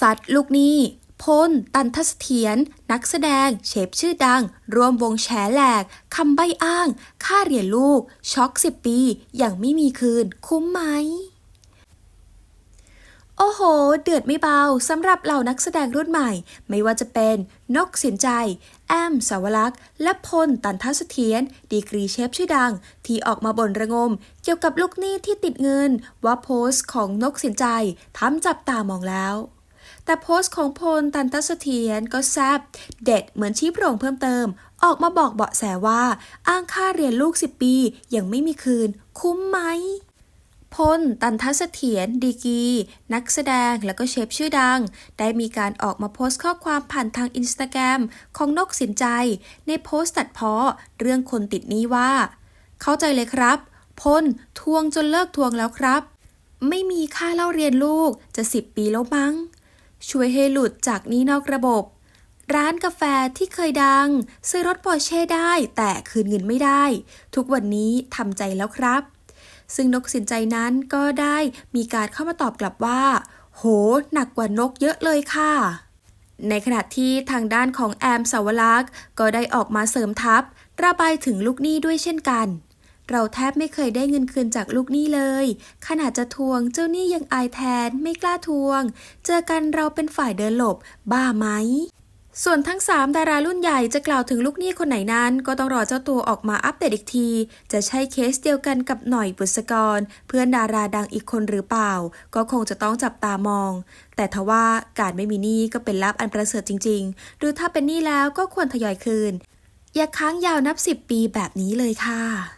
สัตว์ลูกหนี้พลตันทเถียรนักแสดง เชฟชื่อดังรวมวงแฉแหลก คำใบ้อ้าง ค่าเรียนลูก ช็อกสิบปี อย่างไม่มีคืน คุ้มไหม โอ้โห เดือดไม่เบาสำหรับเหล่านักแสดงรุ่นใหม่ ไม่ว่าจะเป็น นกสินใจ แอม สาวลักษณ์และพล ตันทัศเสถียรดีกรีเชฟชื่อดัง ที่ออกมาบ่นระงม เกี่ยวกับลูกหนี้ที่ติดเงิน ว่าโพสต์ของนกสินใจทำจับตามองแล้ว แต่โพสต์ของพลตันทัเสถียรก็แซบเด็ดเหมือนชี้โปร่งเพิ่มเติม ออกมาบอกเบาะแสว่า อ้างค่าเรียนลูก 10 ปี ยังไม่มีคืน คุ้มไหมพลตันทัศเสถียรดีกี นักแสดงและก็เชฟชื่อดัง ได้มีการออกมาโพสต์ข้อความผ่านทางอินสตาแกรมของนกสินใจ ในโพสต์ตัดเพ้อเรื่องคนติดนี้ว่า เข้าใจเลยครับพลทวงจนเลิกทวงแล้วครับ ไม่มีค่าเล่าเรียนลูกจะสิบปีแล้วมั้ง ช่วยให้หลุดจากนี้นอกระบบ ร้านกาแฟที่เคยดัง ซื้อรถปอร์เช่ได้แต่คืนเงินไม่ได้ ทุกวันนี้ทำใจแล้วครับ ซึ่งนกสินใจนั้นก็ได้มีการเข้ามาตอบกลับว่า โห หนักกว่านกเยอะเลยค่ะในขณะที่ทางด้านของแอมสาวลักษ์ก็ได้ออกมาเสริมทัพ ระบายถึงลูกหนี้ด้วยเช่นกัน เราแทบไม่เคยได้เงินคืนจากลูกหนี้เลย ขนาดจะทวงเจ้าหนี้ยังอายแทนไม่กล้าทวง เจอกันเราเป็นฝ่ายเดินหลบ บ้าไหมส่วนทั้ง 3 ดารารุ่นใหญ่จะกล่าวถึงลูกหนี้คนไหนนั้น ก็ต้องรอเจ้าตัวออกมาอัปเดตอีกที จะใช่เคสเดียวกันกับหน่อยบุษกร เพื่อนดาราดังอีกคนหรือเปล่า ก็คงจะต้องจับตามอง แต่ทว่าการไม่มีหนี้ก็เป็นลาภอันประเสริฐจริง ๆ หรือถ้าเป็นหนี้แล้วก็ควรทยอยคืน อย่าค้างยาวนับ 10 ปีแบบนี้เลยค่ะ